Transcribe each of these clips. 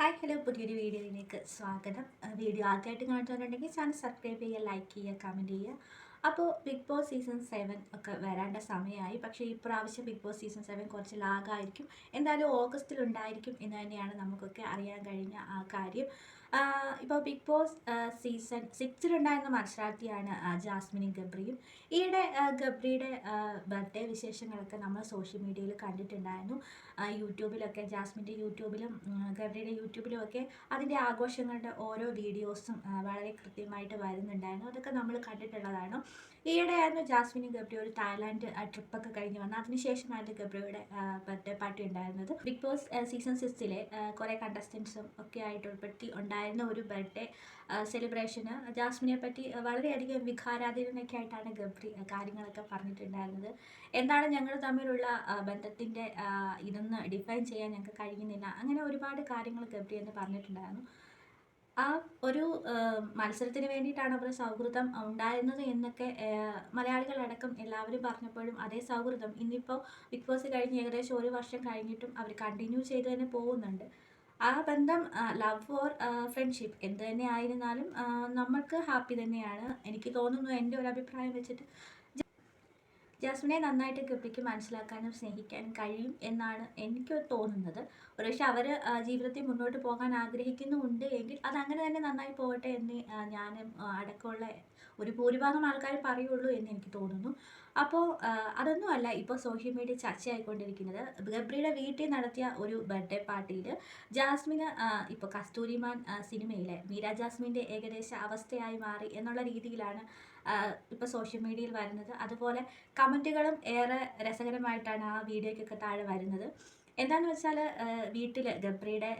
Hi hello. പുതിയൊരു വീഡിയോയിലേക്ക് സ്വാഗതം. വീഡിയോ ആദ്യമായിട്ട് കാണുന്നുണ്ടെങ്കിൽ ചാനൽ സബ്സ്ക്രൈബ് ചെയ്യുക ലൈക്ക് ചെയ്യുക കമന്റ് ചെയ്യുക. അപ്പോൾ ബിഗ് ബോസ് സീസൺ സെവൻ ഒക്കെ വരേണ്ട സമയമായി. പക്ഷേ ഇപ്രാവശ്യം ബിഗ് ബോസ് സീസൺ സെവൻ കുറച്ച് ലാഗായിരിക്കും. എന്തായാലും ഓഗസ്റ്റിൽ ഉണ്ടായിരിക്കും എന്ന് തന്നെയാണ് നമുക്കൊക്കെ അറിയാൻ കഴിഞ്ഞ ആ കാര്യം. ഇപ്പോൾ ബിഗ് ബോസ് സീസൺ സിക്സിലുണ്ടായിരുന്ന മത്സരാർത്ഥിയാണ് ജാസ്മിനും ഗബ്രിയും. ഈയിടെ ഗബ്രിയുടെ ബർത്ത്ഡേ വിശേഷങ്ങളൊക്കെ നമ്മൾ സോഷ്യൽ മീഡിയയിൽ കണ്ടിട്ടുണ്ടായിരുന്നു. യൂട്യൂബിലൊക്കെ ജാസ്മിന്റെ യൂട്യൂബിലും ഗബ്രിയുടെ യൂട്യൂബിലും ഒക്കെ അതിന്റെ ആഘോഷങ്ങളുടെ ഓരോ വീഡിയോസും വളരെ കൃത്യമായിട്ട് വരുന്നുണ്ടായിരുന്നു. അതൊക്കെ നമ്മൾ കണ്ടിട്ടുള്ളതാണ്. ഈയിടെയായിരുന്നു ജാസ്മിനും ഗബ്രി ഒരു തായ്ലാൻഡ് ട്രിപ്പൊക്കെ കഴിഞ്ഞ് വന്നത്. അതിനുശേഷമായിരുന്നു ഗബ്രിയുടെ ബർത്ത്ഡേ പാർട്ടി ഉണ്ടായിരുന്നത്. ബിഗ് ബോസ് സീസൺ സിക്സിലെ കുറേ കണ്ടസ്റ്റൻസും ഒക്കെ ആയിട്ട് ഉൾപ്പെടുത്തി ഉണ്ടായിരുന്ന ഒരു ബർത്ത്ഡേ സെലിബ്രേഷന് ജാസ്മിനെ പറ്റി വളരെയധികം വികാരാധീനൊക്കെ ആയിട്ടാണ് ഗബ്രി കാര്യങ്ങളൊക്കെ പറഞ്ഞിട്ടുണ്ടായിരുന്നത്. എന്താണ് ഞങ്ങൾ തമ്മിലുള്ള ബന്ധത്തിന്റെ ഇതൊന്ന് ഡിഫൈൻ ചെയ്യാൻ ഞങ്ങൾക്ക് കഴിയുന്നില്ല? അങ്ങനെ ഒരുപാട് കാര്യങ്ങൾ ഗബ്രി എന്ന് പറഞ്ഞിട്ടുണ്ടായിരുന്നു. ആ ഒരു മത്സരത്തിന് വേണ്ടിയിട്ടാണ് അവരുടെ സൗഹൃദം ഉണ്ടായിരുന്നത് എന്നൊക്കെ മലയാളികളടക്കം എല്ലാവരും പറഞ്ഞപ്പോഴും അതേ സൗഹൃദം ഇന്നിപ്പോൾ ബിഗ് ബോസ് കഴിഞ്ഞ് ഏകദേശം ഒരു വർഷം കഴിഞ്ഞിട്ടും അവർ കണ്ടിന്യൂ ചെയ്ത് തന്നെ പോകുന്നുണ്ട്. ആ ബന്ധം ലവ് ഫോർ ഫ്രണ്ട്ഷിപ്പ് എന്ത് തന്നെ ആയിരുന്നാലും നമ്മൾക്ക് ഹാപ്പി തന്നെയാണ്. എനിക്ക് തോന്നുന്നു എന്റെ ഒരു അഭിപ്രായം വെച്ചിട്ട് ജാസ്മിനെ നന്നായിട്ട് ഗപ്പിക്ക് മനസ്സിലാക്കാനും സ്നേഹിക്കാനും കഴിയും എന്നാണ് എനിക്ക് തോന്നുന്നത്. ഒരുപക്ഷെ അവർ ജീവിതത്തിൽ മുന്നോട്ട് പോകാൻ ആഗ്രഹിക്കുന്നുണ്ട് എങ്കിൽ അത് അങ്ങനെ തന്നെ നന്നായി പോകട്ടെ എന്ന് ഞാൻ അടക്കമുള്ള ഒരു ഭൂരിഭാഗം ആൾക്കാർ പറയുള്ളൂ എന്ന് എനിക്ക് തോന്നുന്നു. അപ്പോൾ അതൊന്നുമല്ല ഇപ്പോൾ സോഷ്യൽ മീഡിയ ചർച്ചയായിക്കൊണ്ടിരിക്കുന്നത്. ഗബ്രിയുടെ വീട്ടിൽ നടത്തിയ ഒരു ബർത്ത്ഡേ പാർട്ടിയിൽ ജാസ്മിന് ഇപ്പോൾ കസ്തൂരിമാൻ സിനിമയിലെ മീര ജാസ്മിന്റെ ഏകദേശ അവസ്ഥയായി മാറി എന്നുള്ള രീതിയിലാണ് ഇപ്പോൾ സോഷ്യൽ മീഡിയയിൽ വരുന്നത്. അതുപോലെ കമന്റുകളും ഏറെ രസകരമായിട്ടാണ് ആ വീഡിയോയ്ക്കൊക്കെ താഴെ വരുന്നത്. എന്താണെന്ന് വെച്ചാൽ വീട്ടിൽ ഗബ്രിയുടെ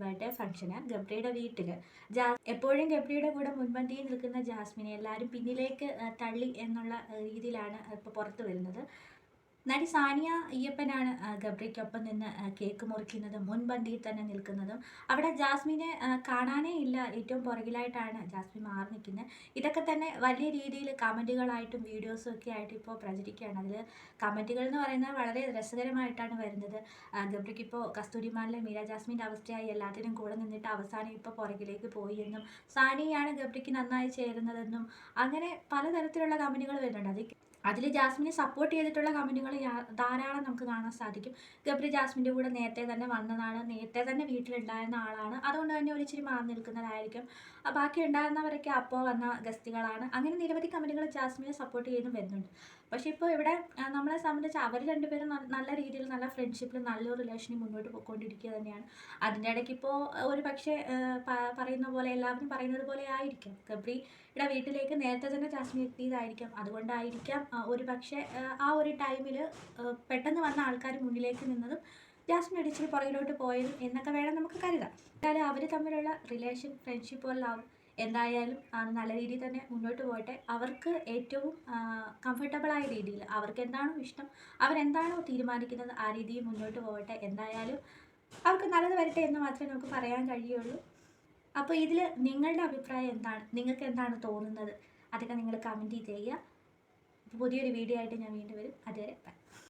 ബർത്ത്ഡേ ഫംഗ്ഷന് ഗബ്രിയുടെ വീട്ടിൽ ജാ എപ്പോഴും ഗബ്രിയുടെ കൂടെ മുൻപന്തിയിൽ നിൽക്കുന്ന ജാസ്മിനെ എല്ലാവരും പിന്നിലേക്ക് തള്ളി എന്നുള്ള രീതിയിലാണ് ഇപ്പോൾ പുറത്ത് വരുന്നത്. നടി സാനിയ അയ്യപ്പനാണ് ഗബ്രിക്കൊപ്പം നിന്ന് കേക്ക് മുറിക്കുന്നതും മുൻപന്തിയിൽ തന്നെ നിൽക്കുന്നതും. അവിടെ ജാസ്മിനെ കാണാനേ ഇല്ല. ഏറ്റവും പുറകിലായിട്ടാണ് ജാസ്മിൻ മാറി നിൽക്കുന്നത്. ഇതൊക്കെ തന്നെ വലിയ രീതിയിൽ കമന്റുകളായിട്ടും വീഡിയോസും ഒക്കെ ആയിട്ട് ഇപ്പോൾ പ്രചരിക്കുകയാണ്. അതിൽ കമന്റുകൾ എന്ന് പറയുന്നത് വളരെ രസകരമായിട്ടാണ് വരുന്നത്. ഗബ്രിക്ക് ഇപ്പോൾ കസ്തൂരിമാനിലെ മീര ജാസ്മിന്റെ അവസ്ഥയായി എല്ലാത്തിനും കൂടെ നിന്നിട്ട് അവസാനം ഇപ്പോൾ പുറകിലേക്ക് പോയി എന്നും സാനിയാണ് ഗബ്രിക്ക് നന്നായി ചേരുന്നതെന്നും അങ്ങനെ പലതരത്തിലുള്ള കമന്റുകൾ വരുന്നുണ്ട്. അത് അതിൽ ജാസ്മിനെ സപ്പോർട്ട് ചെയ്തിട്ടുള്ള കമന്റുകൾ ധാരാളം നമുക്ക് കാണാൻ സാധിക്കും. ഗബ്രി ജാസ്മിന്റെ കൂടെ നേരത്തെ തന്നെ വന്നതാണ് നേരത്തെ തന്നെ വീട്ടിലുണ്ടായിരുന്ന ആളാണ്. അതുകൊണ്ട് തന്നെ ഒരു ഇച്ചിരി മാറി നിൽക്കുന്നതായിരിക്കും ബാക്കി ഉണ്ടായിരുന്നവരൊക്കെ അപ്പോൾ വന്ന ഗസ്റ്റുകളാണ് അങ്ങനെ നിരവധി കമന്റുകൾ ജാസ്മിനെ സപ്പോർട്ട് ചെയ്തും വരുന്നുണ്ട്. പക്ഷേ ഇപ്പോൾ ഇവിടെ നമ്മളെ സംബന്ധിച്ച് അവർ രണ്ടുപേരും നല്ല രീതിയിൽ നല്ല ഫ്രണ്ട്ഷിപ്പിൽ നല്ലൊരു റിലേഷനിൽ മുന്നോട്ട് പോയിക്കൊണ്ടിരിക്കുക തന്നെയാണ്. അതിന്റെ ഇടയ്ക്ക് ഇപ്പോൾ ഒരു പക്ഷേ പറയുന്ന പോലെ എല്ലാവരും പറയുന്നത് പോലെ ആയിരിക്കാം. ഗബ്രിയുടെ വീട്ടിലേക്ക് നേരത്തെ തന്നെ ജാസ്മിൻ എത്തിയതായിരിക്കാം. അതുകൊണ്ടായിരിക്കാം ഒരു പക്ഷേ ആ, ഒരു ടൈമിൽ പെട്ടെന്ന് വന്ന ആൾക്കാർ മുന്നിലേക്ക് നിന്നതും ജാസ്മിൻ ഇടിച്ചിട്ട് പുറകിലോട്ട് പോയതും എന്നൊക്കെ വേണം നമുക്ക് കരുതാം. എന്നാലും അവർ തമ്മിലുള്ള റിലേഷൻ ഫ്രണ്ട്ഷിപ്പ് ലവ് എന്തായാലും നല്ല രീതിയിൽ തന്നെ മുന്നോട്ട് പോകട്ടെ. അവർക്ക് ഏറ്റവും കംഫർട്ടബിളായ രീതിയിൽ അവർക്ക് എന്താണോ ഇഷ്ടം അവരെന്താണോ തീരുമാനിക്കുന്നത് ആ രീതിയിൽ മുന്നോട്ട് പോകട്ടെ. എന്തായാലും അവർക്ക് നല്ലത് വരട്ടെ എന്ന് മാത്രമേ നമുക്ക് പറയാൻ കഴിയുള്ളൂ. അപ്പോൾ ഇതിൽ നിങ്ങളുടെ അഭിപ്രായം എന്താണ്? നിങ്ങൾക്ക് എന്താണ് തോന്നുന്നത്? അതൊക്കെ നിങ്ങൾ കമന്റ് ചെയ്യുക. പുതിയൊരു വീഡിയോ ആയിട്ട് ഞാൻ വീണ്ടും വരും. അതുവരെ ബൈ